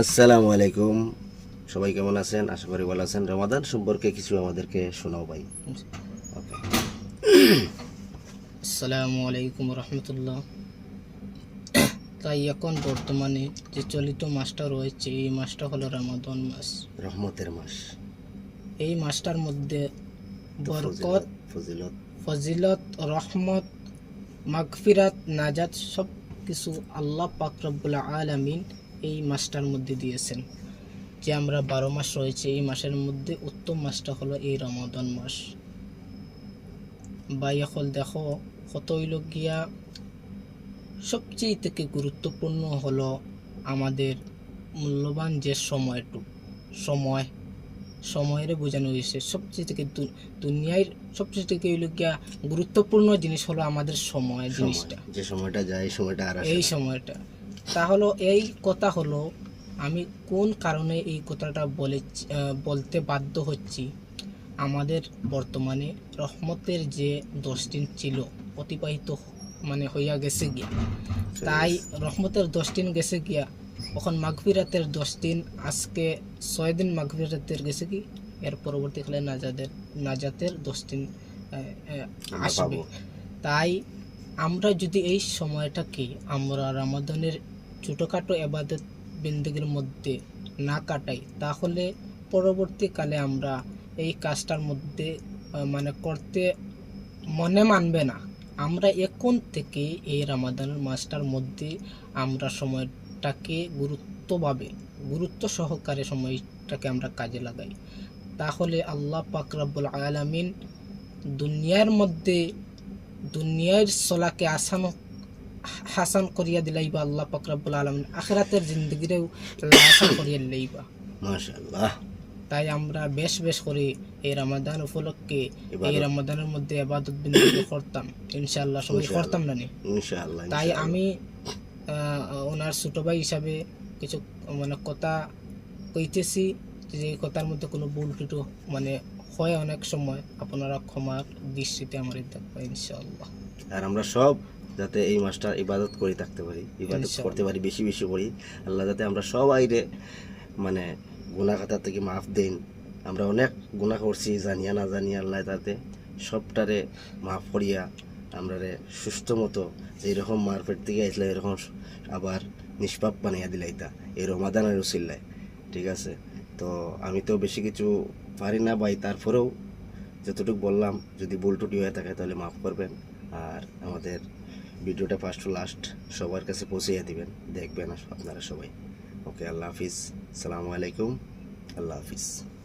আসসালামু আলাইকুম। সবাই কেমন আছেন? আশা করি ভালো আছেন। রমাদান সম্পর্কে কিছু আমাদেরকে শোনাও ভাই। আসসালামু আলাইকুম রহমতুল্লাহ। তাই এখন বর্তমানে যে চলিত মাসটা রয়েছে এই মাসটা হলো রামাদন মাস। রহমতের মাস। এই মাসটার মধ্যে বরকত ফজিলত- ফজিলত। রহমত মাগফিরাত নাজাত সব কিছু আল্লাহ পাক রব্বুল আলামিন এই মাসটার মধ্যে দিয়েছেন যে আমরা বারো মাস রয়েছে এই মাসের মধ্যে উত্তম মাসটা হলো এই রমাদন মাস। বা এখন দেখো কত গিয়া সবচেয়ে থেকে গুরুত্বপূর্ণ হলো আমাদের মূল্যবান যে সময়টুক সময় সময়ের বোঝানো হয়েছে। সবচেয়ে থেকে দুনিয়ার সবচেয়ে থেকে গিয়া গুরুত্বপূর্ণ জিনিস হলো আমাদের সময় জিনিসটা। যে সময়টা যায় সময়টা আর এই সময়টা। তাহলে এই কথা হলো আমি কোন কারণে এই কথাটা বলে বলতে বাধ্য হচ্ছি? আমাদের বর্তমানে রহমতের যে দশ দিন ছিল অতিবাহিত মানে হইয়া গেছে গিয়া। তাই রহমতের দশ দিন গেছে গিয়া এখন মাঘবিরাতের দশ দিন আজকে ছয় দিন মাঘফিরাতের গেছে কি? এর পরবর্তীকালে নাজাদের নাজাতের দশ দিন আসবে। তাই আমরা যদি এই সময়টাকে আমরা রামাদানের ছোটোখাটো এবাদত বিন্দুগের মধ্যে না কাটাই, তাহলে পরবর্তীকালে আমরা এই কাজটার মধ্যে মানে করতে মনে মানবে না। আমরা এখন থেকে এই রামাদানের মাসটার মধ্যে আমরা সময়টাকে গুরুত্বভাবে, গুরুত্ব সহকারে সময়টাকে আমরা কাজে লাগাই। তাহলে আল্লাহ পাক রব্বুল আলামিন দুনিয়ার মধ্যে, দুনিয়ার চলাকে আসান হাসান করিয়া দিলাইবা আল্লাহ পাক রব্বুল আলামিন আখিরাতের জিন্দগিরেও আল্লাহ আসান করিয়া দিলাইবা। মাশাআল্লাহ। তাই আমরা বেশ বেশ করে এই রামাদান উপলক্ষে এই। রামাদানের মধ্যে আবাদত বিন্দু করতাম। ইনশাআল্লাহ সবাই করতাম না নি? ইনশাআল্লাহ তাই আমি ওনার ছোট ভাই হিসাবে কিছু মানে কথা কইতেছি যে কথার মধ্যে কোনো ভুল ত্রুটি মানে হয় অনেক সময়। আপনারা ক্ষমার দৃষ্টিতে আমার দেখবেন ইনশাআল্লাহ। আর আমরা সব যাতে এই মাসটা ইবাদত করে থাকতে পারি ইবাদত করতে পারি বেশি বেশি করি। আল্লাহ যাতে আমরা সবাই রে মানে গুনাহ খাতা থেকে মাফ দেন। আমরা অনেক গুনাহ করছি জানিয়া না জানিয়া আল্লাহ তাতে সবটারে মাফ করিয়া আমরা রে সুস্থ মতো যেরকম মারপেট থেকে আসলে এরকম আবার নিষ্পাপ বানাইয়া দিলাইতা এই রমাদানের উচিল্লায় ঠিক আছে? তো আমি তো বেশি কিছু পারি না ভাই তারপরেও যতটুকু বললাম যদি ভুল টুটি হয়ে থাকে তাহলে মাফ করবেন। আর আমাদের ভিডিওটা ফার্স্ট টু লাস্ট সবার কাছে পৌঁছিয়ে দিবেন। দেখবেন আপনারা সবাই। ওকে আল্লাহ হাফিজ। সালামু আলাইকুম। আল্লাহ হাফিজ।